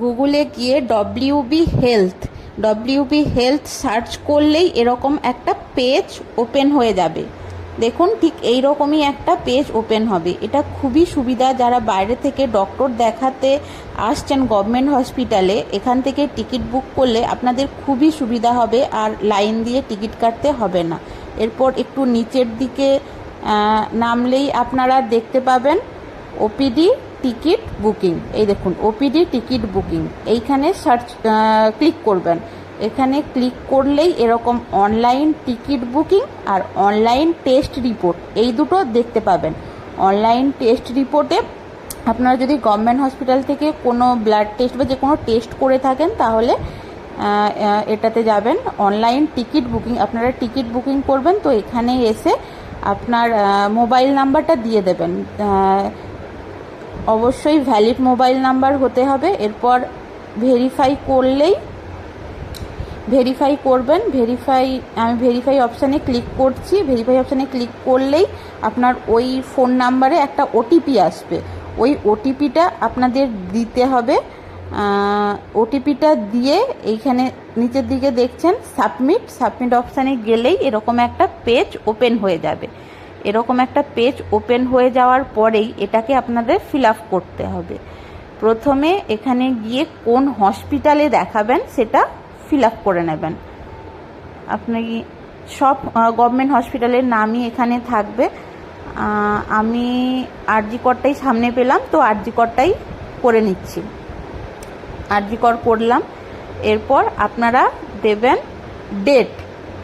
গুগলে গিয়ে WB health WB health search করলেই এরকম একটা পেজ ওপেন হয়ে যাবে। দেখুন, ঠিক এই রকমই একটা পেজ ওপেন হবে। এটা খুবই সুবিধা, যারা বাইরে থেকে ডক্টর দেখাতে আসছেন গভর্নমেন্ট হসপিটালে এখান থেকে টিকিট বুক করলে আপনাদের খুবই সুবিধা হবে আর লাইন দিয়ে টিকিট কাটতে হবে না। এরপর একটু নিচের দিকে নামলেই আপনারা দেখতে পাবেন ওপিডি টিকিট বুকিং। এই দেখুন ওপিডি টিকিট বুকিং। এইখানে সার্চ ক্লিক করবেন। এখানে ক্লিক করলেই এরকম অনলাইন টিকিট বুকিং আর অনলাইন টেস্ট রিপোর্ট, এই দুটো দেখতে পাবেন। অনলাইন টেস্ট রিপোর্টে আপনারা যদি গভর্নমেন্ট হসপিটাল থেকে কোনো ব্লাড টেস্ট বা যে কোনো টেস্ট করে থাকেন, তাহলে এটাতে যাবেন। অনলাইন টিকিট বুকিং, আপনারা টিকিট বুকিং করবেন, তো এখানে এসে আপনার মোবাইল নাম্বারটা দিয়ে দেবেন। অবশ্যই ভ্যালিড মোবাইল নাম্বার হতে হবে। এরপর ভেরিফাই করলেই ভেরিফাই করবেন। ভেরিফাই আমি ভেরিফাই অপশানে ক্লিক করছি। ভেরিফাই অপশানে ক্লিক করলেই আপনার ওই ফোন নাম্বারে একটা ওটিপি আসবে। ওই ওটিপিটা আপনাদের দিতে হবে। ওটিপিটা দিয়ে এইখানে নিচের দিকে দেখছেন সাবমিট সাবমিট অপশানে গেলেই এরকম একটা পেজ ওপেন হয়ে যাবে। এরকম একটা পেজ ওপেন হয়ে যাওয়ার পরেই এটাকে আপনাদের ফিল আপ করতে হবে। প্রথমে এখানে গিয়ে কোন হসপিটালে দেখাবেন সেটা ফিল আপ করে নেবেন। আপনি সব গভর্নমেন্ট হসপিটালের নামই এখানে থাকবে। আমি আরজি করটাই সামনে পেলাম, তো আরজি করটাই করে নিচ্ছি। আরজি কর করলাম, এরপর আপনারা দেবেন ডেট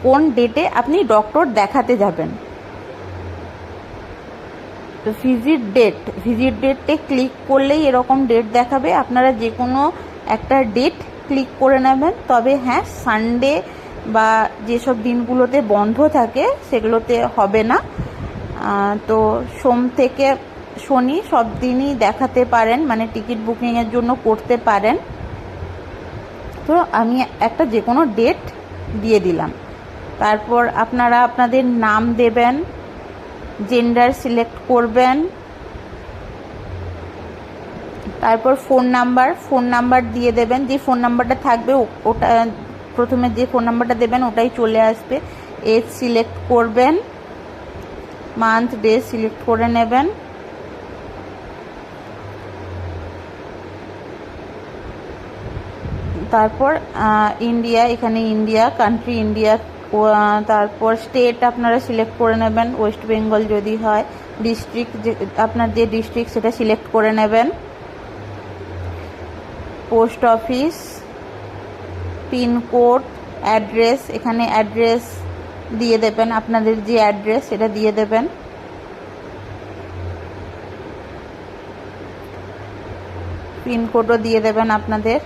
কোন ডেটে আপনি ডক্টর দেখাতে যাবেন। তো ভিজিট ডেট ভিজিট ডেটে ক্লিক করলেই এরকম ডেট দেখাবে। আপনারা যে কোনো একটা ডেট ক্লিক করে নেবেন। তবে হ্যাঁ সানডে বা যেসব দিনগুলোতে বন্ধ থাকে, সেগুলোতে হবে না। তো সোম থেকে শনি সব দিনই দেখাতে পারেন মানে টিকিট বুকিংয়ের জন্য করতে পারেন। তো আমি একটা যে কোনো ডেট দিয়ে দিলাম। তারপর আপনারা আপনাদের নাম দেবেন। জেন্ডার সিলেক্ট করবেন। তারপর ফোন নাম্বার ফোন নাম্বার দিয়ে দেবেন। যে ফোন নাম্বারটা থাকবে ওটা, প্রথমে যে ফোন নাম্বারটা দেবেন, ওটাই চলে আসবে। এজ সিলেক্ট করবেন। মান্থ ডে সিলেক্ট করে নেবেন। তারপর ইন্ডিয়া এখানে ইন্ডিয়া কান্ট্রি ইন্ডিয়া তারপর স্টেট আপনারা সিলেক্ট করে নেবেন। ওয়েস্ট বেঙ্গল যদি হয় ডিস্ট্রিক্ট যে, আপনার যে ডিস্ট্রিক্ট সেটা সিলেক্ট করে নেবেন। পোস্ট অফিস পিনকোড অ্যাড্রেস এখানে অ্যাড্রেস দিয়ে দেবেন। আপনাদের যে অ্যাড্রেস সেটা দিয়ে দেবেন। পিনকোডও দিয়ে দেবেন আপনাদের।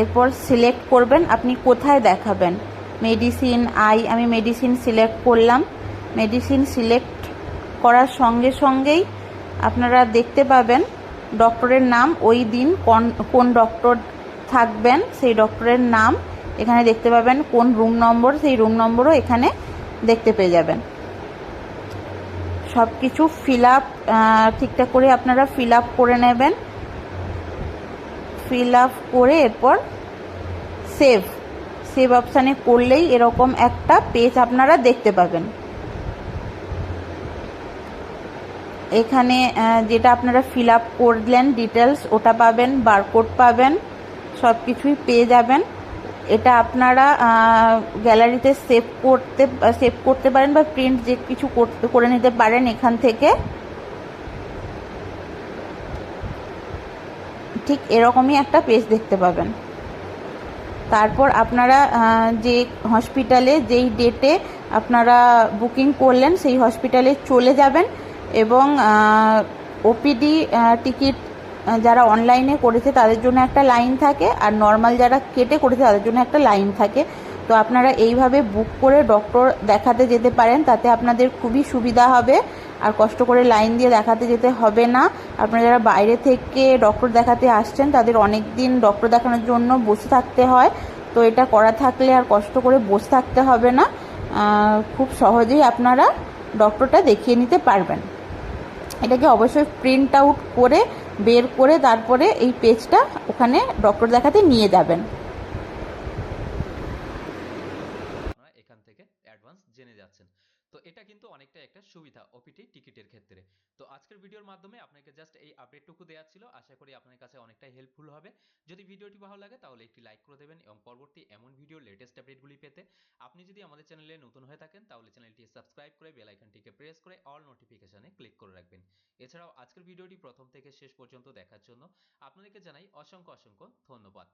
এরপর সিলেক্ট করবেন, আপনি কোথায় দেখাবেন? মেডিসিন আই, আমি মেডিসিন সিলেক্ট করলাম। মেডিসিন সিলেক্ট করার সঙ্গে সঙ্গেই আপনারা দেখতে পাবেন ডক্টরের নাম, ওই দিন কোন কোন ডক্টর থাকবেন, সেই ডক্টরের নাম। এখানে দেখতে পাবেন কোন রুম নম্বর, সেই রুম নম্বরও এখানে দেখতে পেয়ে যাবেন। সব কিছু ফিল আপ ঠিকঠাক করে আপনারা ফিল আপ করে নেবেন। ফিল আপ করে এরপর সেভ সেভ অপশানে করলেই এরকম একটা পেজ আপনারা দেখতে পাবেন। এখানে যেটা আপনারা ফিল আপ করলেন ডিটেলস ওটা পাবেন বারকোড পাবেন সব কিছুই পেয়ে যাবেন। এটা আপনারা গ্যালারিতে সেভ করতে সেভ করতে পারেন বা প্রিন্ট যে কিছু করতে, করে নিতে পারেন এখান থেকে। ঠিক এরকমই একটা পেজ দেখতে পাবেন। তারপর আপনারা যে হসপিটালে যেই ডেটে আপনারা বুকিং করলেন, সেই হসপিটালে চলে যাবেন এবং ওপিডি টিকিট যারা অনলাইনে করেছে তাদের জন্য একটা লাইন থাকে আর নর্মাল যারা কেটে করেছে তাদের জন্য একটা লাইন থাকে। তো আপনারা এইভাবে বুক করে ডক্টর দেখাতে যেতে পারেন, তাতে আপনাদের খুবই সুবিধা হবে। আর কষ্ট করে লাইন দিয়ে দেখাতে যেতে হবে না। আপনারা যারা বাইরে থেকে ডক্টর দেখাতে আসছেন, তাদের অনেক দিন ডক্টর দেখানোর জন্য বসে থাকতে হয়। তো এটা করা থাকলে আর কষ্ট করে বসে থাকতে হবে না। খুব সহজেই আপনারা ডক্টরটা দেখিয়ে নিতে পারবেন। এটাকে অবশ্যই প্রিন্ট আউট করে, বের করে তারপরে এই পেজটা ওখানে ডক্টর দেখাতে নিয়ে যাবেন আপনারা এখান থেকে জেনে যাচ্ছেন। তো এটা কিন্তু অনেকটা একটা সুবিধা ওপিটি টিকিটের ক্ষেত্রে। তো আজকের ভিডিওর মাধ্যমে আপনাকে জাস্ট এই আপডেটটুকু দেওয়া ছিল। আশা করি আপনার কাছে অনেকটাই হেল্পফুল হবে। যদি ভিডিওটি ভালো লাগে তাহলে একটি লাইক করে দেবেন এবং পরবর্তী এমন ভিডিও লেটেস্ট আপডেটগুলি পেতে আপনি যদি আমাদের চ্যানেলে নতুন হয়ে থাকেন তাহলে চ্যানেলটি সাবস্ক্রাইব করে বেল আইকনটিকে প্রেস করে অল নোটিফিকেশনে ক্লিক করে রাখবেন। এছাড়াও আজকের ভিডিওটি প্রথম থেকে শেষ পর্যন্ত দেখার জন্য আপনাদেরকে জানাই অসংখ্য অসংখ্য ধন্যবাদ।